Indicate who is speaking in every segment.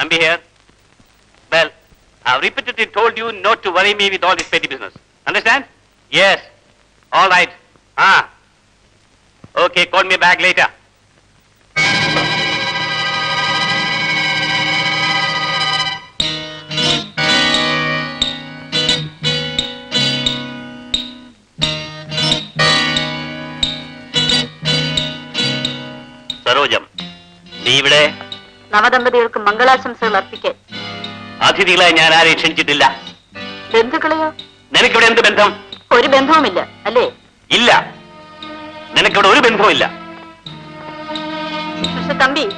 Speaker 1: Come here. Well, I've repeatedly told you not to worry me with all this petty business. Understand? Yes. All right. Ah. Okay, call me back later. സരോജം നീ ഇവിടെ
Speaker 2: നവദമ്പതികൾക്ക് മംഗളാശംസകൾ അർപ്പിക്കാൻ.
Speaker 1: അതിഥികളെ ഞാൻ ആരെയും ക്ഷണിച്ചിട്ടില്ല.
Speaker 2: ബന്ധുക്കളെയോ?
Speaker 1: നിനക്കിവിടെ എന്ത് ബന്ധം?
Speaker 2: ഒരു ബന്ധവുമില്ല അല്ലേ?
Speaker 1: ഇല്ല. നിനക്കിവിടെ ഒരു ബന്ധവുമില്ല.
Speaker 2: പക്ഷെ തമ്പി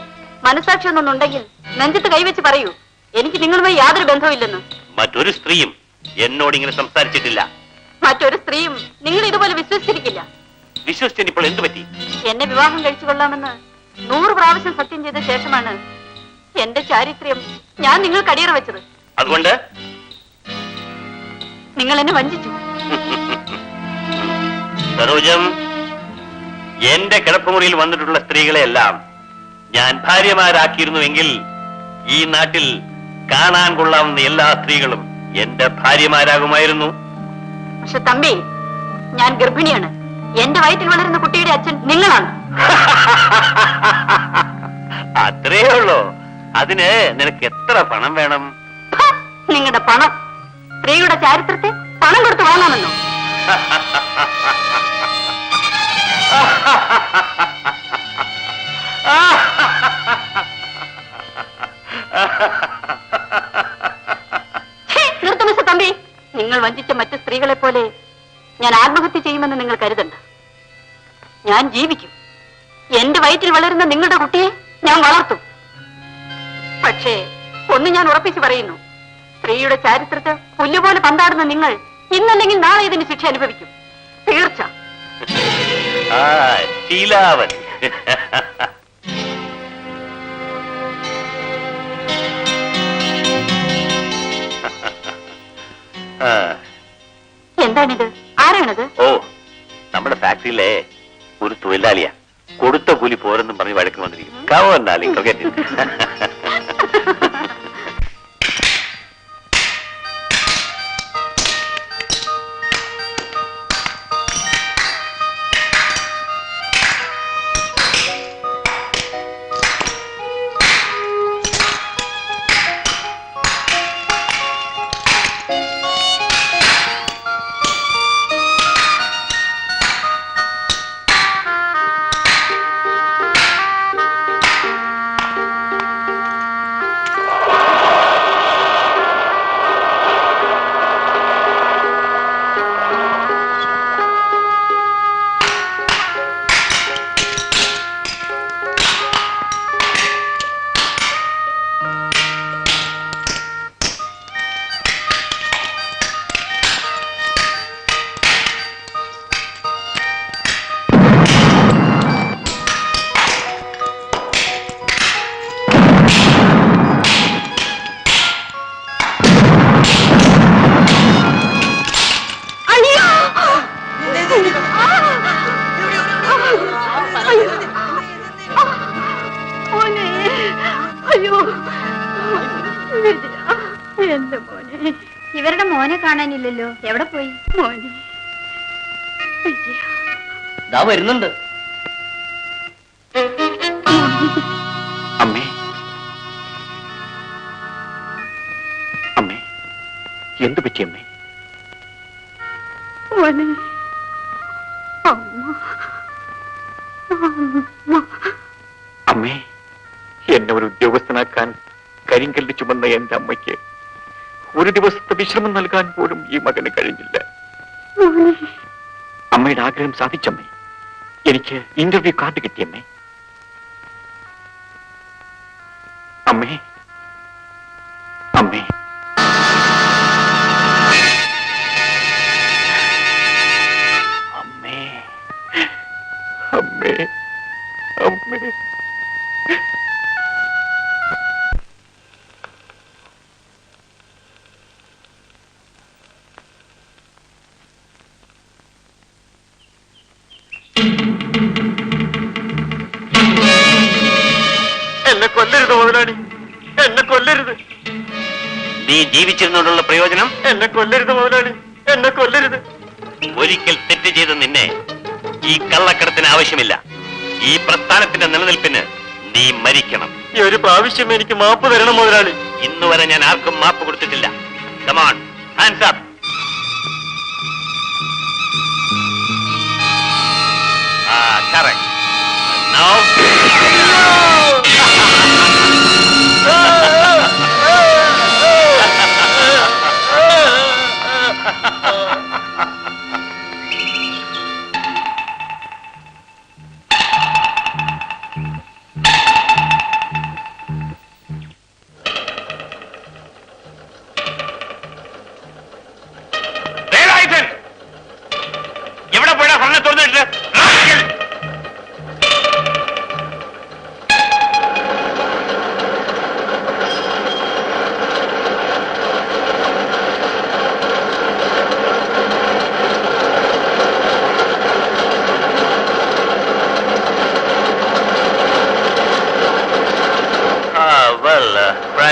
Speaker 2: മനസാക്ഷി ഒന്നുണ്ടെങ്കിൽ നെഞ്ചത്ത് കൈവച്ച് പറയൂ. എനിക്ക് നിങ്ങളുമായി യാതൊരു ബന്ധവുമില്ലെന്ന്.
Speaker 1: മറ്റൊരു സ്ത്രീയും എന്നോട് ഇങ്ങനെ സംസാരിച്ചിട്ടില്ല.
Speaker 2: മറ്റൊരു സ്ത്രീയും നിങ്ങൾ ഇതുപോലെ വിശ്വസിച്ചിരിക്കില്ല.
Speaker 1: വിശ്വസിച്ചതിന് ഇപ്പോൾ എന്തു പറ്റി?
Speaker 2: എന്നെ വിവാഹം കഴിച്ചു കൊള്ളാമെന്ന് നൂറ് പ്രാവശ്യം സത്യം ചെയ്ത ശേഷമാണ് എന്റെ ചാരിത്രം ഞാൻ നിങ്ങൾ കടിയറ വെച്ചത്.
Speaker 1: അതുകൊണ്ട്?
Speaker 2: നിങ്ങൾ എന്നെ വഞ്ചിച്ചു.
Speaker 1: സരോജം എന്റെ കിടപ്പുമുറിയിൽ വന്നിട്ടുള്ള സ്ത്രീകളെയെല്ലാം ഞാൻ ഭാര്യമാരാക്കിയിരുന്നുവെങ്കിൽ ഈ നാട്ടിൽ കാണാൻ കൊള്ളാവുന്ന എല്ലാ സ്ത്രീകളും എന്റെ ഭാര്യമാരാകുമായിരുന്നു.
Speaker 2: പക്ഷെ തമ്പി ഞാൻ ഗർഭിണിയാണ്. എന്റെ വയറ്റിൽ വളരുന്ന കുട്ടിയുടെ അച്ഛൻ നിങ്ങളാണ്.
Speaker 1: അത്രേ ഉള്ളൂ. അതിന് നിനക്ക് എത്ര പണം വേണം?
Speaker 2: നിങ്ങളുടെ പണം. സ്ത്രീയുടെ ചാരിത്രത്തെ പണം കൊടുത്തു വാങ്ങാമെന്നോ? ഛേ, നിർത്ത് മിസ്റ്റർ തമ്പി. നിങ്ങൾ വഞ്ചിച്ച മറ്റു സ്ത്രീകളെ പോലെ ഞാൻ ആത്മഹത്യ ചെയ്യുമെന്ന് നിങ്ങൾ കരുതണ്ട. ഞാൻ ജീവിക്കും. എന്റെ വയറ്റിൽ വളരുന്ന നിങ്ങളുടെ കുട്ടിയെ ഞാൻ വളർത്തും. ഒന്ന് ഞാൻ ഉറപ്പിച്ചു പറയുന്നു. സ്ത്രീയുടെ ചാരിത്രത്തെ പുല്ലുപോലെ പന്താടുന്ന നിങ്ങൾ ഇന്നല്ലെങ്കിൽ നാളെ ഇതിന് ശിക്ഷ അനുഭവിക്കും. തീർച്ച.
Speaker 1: ശീലാവൻ.
Speaker 2: എന്താണിത്? ആരാണിത്?
Speaker 1: ഓ നമ്മുടെ ഫാക്ടറിയിലെ ഒരു തൊഴിലാളിയാ. കൊടുത്ത കൂലി പോരെന്നും പറഞ്ഞ് വഴക്ക് വന്നിരിക്കും കവന്നാലി
Speaker 2: അയ്യോ എന്റെ മോനെ.
Speaker 3: ഇവരുടെ മോനെ കാണാനില്ലല്ലോ. എവിടെ പോയി?
Speaker 2: മോനെ. അയ്യോ.
Speaker 4: ദാ വരുന്നുണ്ട്.
Speaker 1: അമ്മേ. അമ്മേ. എന്ത് പറ്റി അമ്മേ?
Speaker 2: മോനെ. അമ്മ. അമ്മ.
Speaker 5: അമ്മേ. എന്നെ ഒരു ഉദ്യോഗസ്ഥനാക്കാൻ കരിങ്കല്ല് ചുമന്ന എന്റെ അമ്മയ്ക്ക് ഒരു ദിവസത്തെ വിശ്രമം നൽകാൻ പോലും ഈ മകന് കഴിഞ്ഞില്ല. അമ്മയുടെ ആഗ്രഹം സാധിച്ചമ്മേ. എനിക്ക് ഇന്റർവ്യൂ കാർഡ് കിട്ടിയമ്മേ. അമ്മേ. അമ്മേ.
Speaker 1: മുതലാളി എന്നെ
Speaker 5: കൊല്ലരുത്.
Speaker 1: നീ ജീവിച്ചിരുന്നോണ്ടുള്ള പ്രയോജനം?
Speaker 5: എന്നെ കൊല്ലരുത് മുതലാളി എന്നെ കൊല്ലരുത്.
Speaker 1: ഒരിക്കൽ തെറ്റ് ചെയ്ത നിന്നെ ഈ കള്ളക്കടത്തിന് ആവശ്യമില്ല. ഈ പ്രസ്ഥാനത്തിന്റെ നിലനിൽപ്പിന് നീ മരിക്കണം.
Speaker 5: ഈ ഒരു പ്രാവശ്യം എനിക്ക് മാപ്പ് തരണം മുതലാളി.
Speaker 1: ഇന്നുവരെ ഞാൻ ആർക്കും മാപ്പ് കൊടുത്തിട്ടില്ല. Come on hands up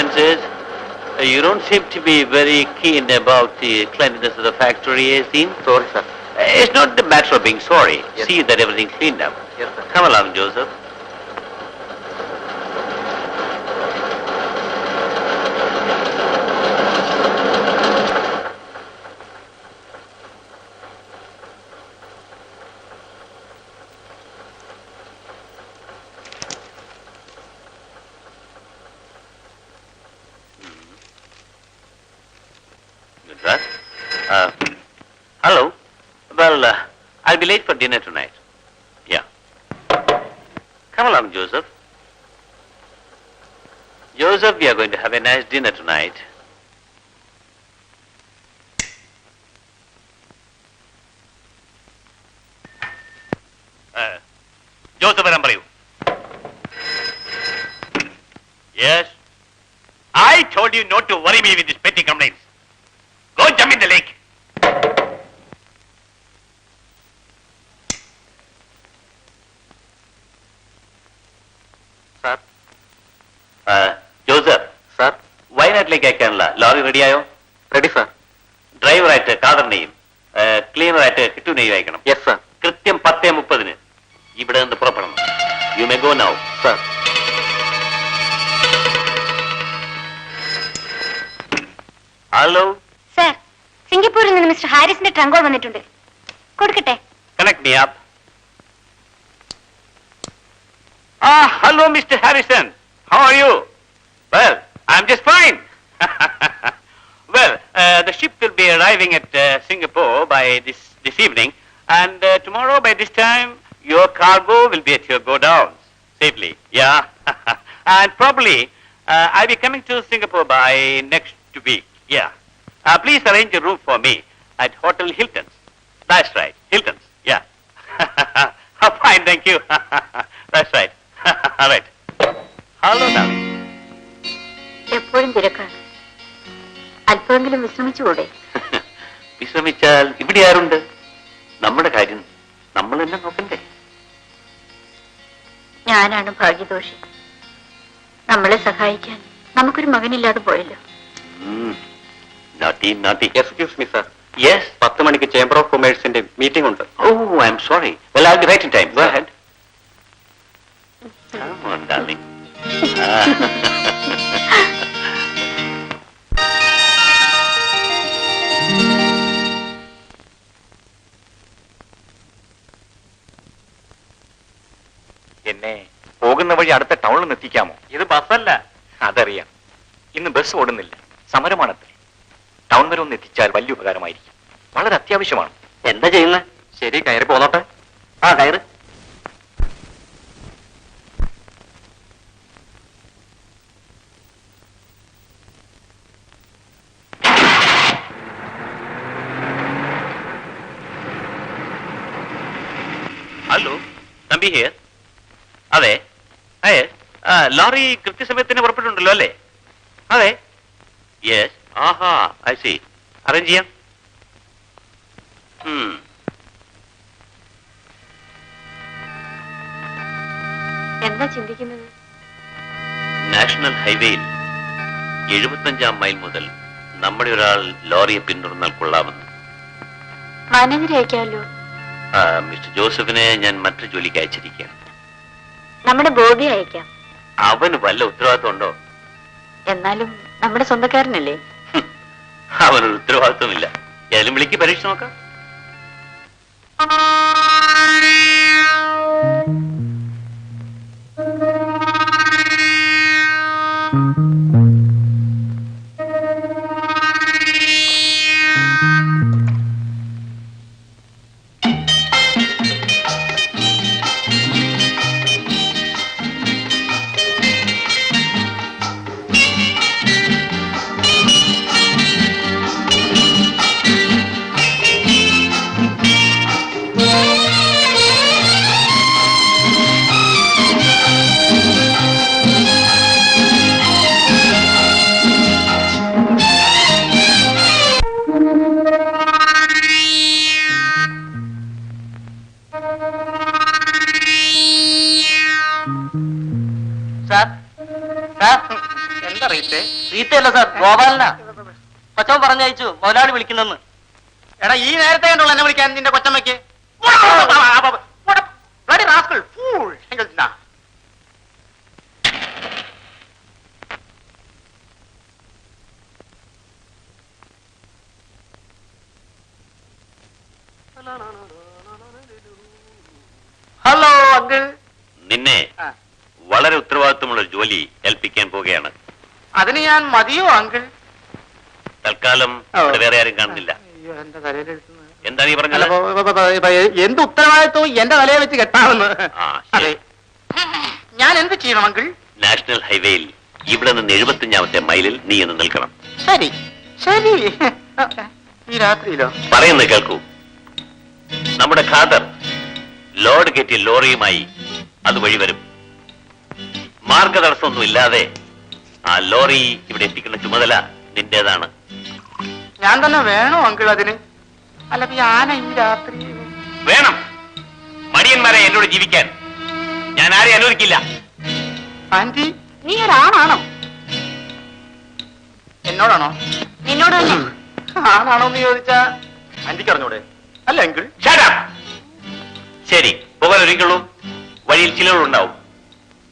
Speaker 1: Uh, you don't seem to be very keen about the cleanliness of the factory, eh, Asim.
Speaker 5: Sorry, sir.
Speaker 1: Uh, it's not the matter of being sorry.
Speaker 5: Yes,
Speaker 1: See that everything's cleaned up.
Speaker 5: Yes, sir.
Speaker 1: Come along, Joseph. Late for dinner tonight. Yeah. Come along, Joseph. Joseph, we are going to have a nice dinner tonight. Uh, Joseph you? Yes? I told you not to worry
Speaker 5: me
Speaker 1: with
Speaker 5: this
Speaker 1: paper. അയക്കാനുള്ള lorry റെഡിയായോ?
Speaker 5: Ready sir
Speaker 1: ഡ്രൈവറായിട്ട് കാദറിനെയും ക്ലീനറായിട്ട് കിട്ടുനെയും അയക്കണം.
Speaker 5: Yes sir
Speaker 1: കൃത്യം പത്തേ മുപ്പതിന് ഇവിടെ നിന്ന് പുറപ്പെടണം. You may go now
Speaker 5: sir
Speaker 1: hello
Speaker 3: sir സിംഗപ്പൂരിൽ നിന്ന് മിസ്റ്റർ ഹാരിസിന്റെ ട്രങ്കോൾ വന്നിട്ടുണ്ട്. കൊടുക്കട്ടെ?
Speaker 1: കണക്ട് മീ ആപ്പ് ആ hello mister Harrison how are you well I am just fine Well the ship will be arriving at uh, Singapore by this this evening and uh, tomorrow by this time your cargo will be at your godowns safely yeah and probably uh, I'll be coming to Singapore by next week yeah uh, please arrange a room for me at Hotel Hilton's That's right. Hilton's. Yeah. Fine, thank you. That's right. All right. Hello, darling.
Speaker 2: എപ്പോഴും തിരക്കാണ് അല്പമെങ്കിലും വിശ്രമിച്ചുകൂടെ?
Speaker 1: വിശ്രമിച്ചാൽ ഇവിടെ ആരുണ്ട്? നമ്മുടെ കാര്യം നമ്മൾ തന്നെ നോക്കണ്ടേ?
Speaker 2: ഞാനാണ് ഭാഗ്യദോഷി. നമ്മളെ സഹായിക്കാൻ നമുക്കൊരു മകനില്ലാതെ പോയല്ലോ.
Speaker 5: എക്സ്ക്യൂസ് മീ സാർ
Speaker 1: യെസ്
Speaker 5: പത്ത് മണിക്ക് ചേംബർ ഓഫ് കൊമേഴ്സിന്റെ മീറ്റിംഗ് ഉണ്ട്.
Speaker 1: ഓ I'm sorry well I right in time go ahead Come on, darling.
Speaker 5: എന്നെ വഴി അടുത്ത ടൗണിൽ നിന്ന് എത്തിക്കാമോ?
Speaker 1: ഇത് ബസ്സല്ല.
Speaker 5: അതറിയാം. ഇന്ന് ബസ് ഓടുന്നില്ല. സമരമാണത്രേ. ടൗൺ വരെ ഒന്ന് എത്തിച്ചാൽ വലിയ ഉപകാരമായിരിക്കും. വളരെ അത്യാവശ്യമാണ്.
Speaker 1: എന്താ ചെയ്യുന്നത്
Speaker 5: ശരി കയറി പോന്നോട്ടെ.
Speaker 1: ആ കയറ്. ഹലോ തമ്പി ആ ലോറി കൃത്യസമയത്തിന് പുറപ്പെട്ടുണ്ടല്ലോ അല്ലേ? അതെ. യെസ് ആഹാ ഐ സി അറേഞ്ച് ചെയ്യാം. ഉം
Speaker 2: എന്താ ചിന്തിക്കുന്നത്?
Speaker 1: നാഷണൽ ഹൈവേയിൽ എഴുപത്തഞ്ചാം മൈൽ മുതൽ നമ്മുടെ ഒരാൾ ലോറിയെ പിന്തുടർന്നാൽ കൊള്ളാമെന്ന്.
Speaker 2: മാനേജരെ അയക്കാമല്ലോ
Speaker 1: മിസ്റ്റർ ജോസഫിനെ ഞാൻ മറ്റൊരു ജോലിക്ക് അയച്ചിരിക്കുകയാണ്.
Speaker 2: നമ്മുടെ ബോബി അയക്കാം.
Speaker 1: അവന് വല്ല ഉത്തരവാദിത്വം ഉണ്ടോ
Speaker 2: എന്നാലും നമ്മുടെ സ്വന്തക്കാരനല്ലേ?
Speaker 1: അവനൊരു ഉത്തരവാദിത്വമില്ല ഏതായാലും വിളിക്ക് പരീക്ഷ നോക്കാം.
Speaker 4: റീത്തെ റീത്തയല്ല സാർ ഗോപാലന. കൊച്ചമ്മ പറഞ്ഞയച്ചു മുതലാളി വിളിക്കുന്നെന്ന്.
Speaker 6: എടാ ഈ നേരത്തെ കണ്ടുള്ള എന്നെ വിളിക്കാൻ നിന്റെ കൊച്ചമ്മയ്ക്ക്? ഹലോ അങ്കിൾ
Speaker 1: നിന്നെ വളരെ ഉത്തരവാദിത്വമുള്ള ജോലി ഏൽപ്പിക്കാൻ പോവുകയാണ്.
Speaker 6: അതിന് ഞാൻ മതിയോ അങ്കിൾ?
Speaker 1: തൽക്കാലം വേറെ ആരും കാണുന്നില്ല. എന്താ നീ പറഞ്ഞത്?
Speaker 6: എന്ത് ഉത്തരവാദിത്വം എന്റെ തലയെ വെച്ച് കെട്ടാമെന്ന്? അതെ. ഞാൻ എന്ത് ചെയ്യണം അങ്കിൾ?
Speaker 1: നാഷണൽ ഹൈവേയിൽ ഇവിടെ നിന്ന് എഴുപത്തിയഞ്ചാമത്തെ മൈലിൽ നീ എന്ന് നിൽക്കണം.
Speaker 6: ശരി. ശരി. ഈ രാത്രിയിലോ?
Speaker 1: പറയുന്നത് കേൾക്കൂ. നമ്മുടെ ഖാദർ ലോഡ് കെറ്റി ലോറിയുമായി അതുവഴി വരും. മാർഗതടസ്സമൊന്നും ഇല്ലാതെ ആ ലോറി ഇവിടെ എത്തിക്കുന്ന ചുമതല നിന്റേതാണ്.
Speaker 6: ഞാൻ തന്നെ വേണോ അങ്കിൾ അതിന്? അല്ല ഈ ആന ഈ രാത്രി
Speaker 1: വേണം. മടിയന്മാരെ എന്നോട് ജീവിക്കാൻ. ഞാൻ ആരെയും അനുവദിക്കില്ല.
Speaker 6: ആന്റി
Speaker 2: നീ ഒരാണാണോ?
Speaker 6: എന്നോടാണോ?
Speaker 2: നിന്നോട് തന്നെ.
Speaker 6: ആണാണോ എന്ന് ചോദിച്ചാ? ആന്റിക്ക് അറിഞ്ഞൂടെ? അല്ല അങ്കിൾ!
Speaker 1: ശരി പോകാൻ ഒരുക്കുള്ളൂ വഴിയിൽ ചിലവുണ്ടാവും.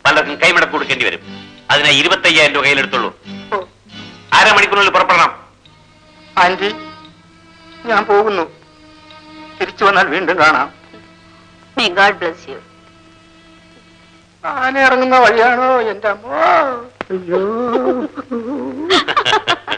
Speaker 1: പലർക്കും കൈമടക്ക് കൊടുക്കേണ്ടി വരും. അതിനായി ഇരുപത്തയ്യായിരം രൂപ കയ്യിലെടുത്തുള്ളൂ. അരമണിക്കൂറിനുള്ളിൽ പുറപ്പെടണം.
Speaker 6: ആന്റി ഞാൻ പോകുന്നു. തിരിച്ചു വന്നാൽ വീണ്ടും കാണാം.
Speaker 2: ഗാഡ് ബ്ലസ് യു
Speaker 6: ആന ഇറങ്ങുന്ന വഴിയാണോ എന്റെ അമ്മ? അയ്യോ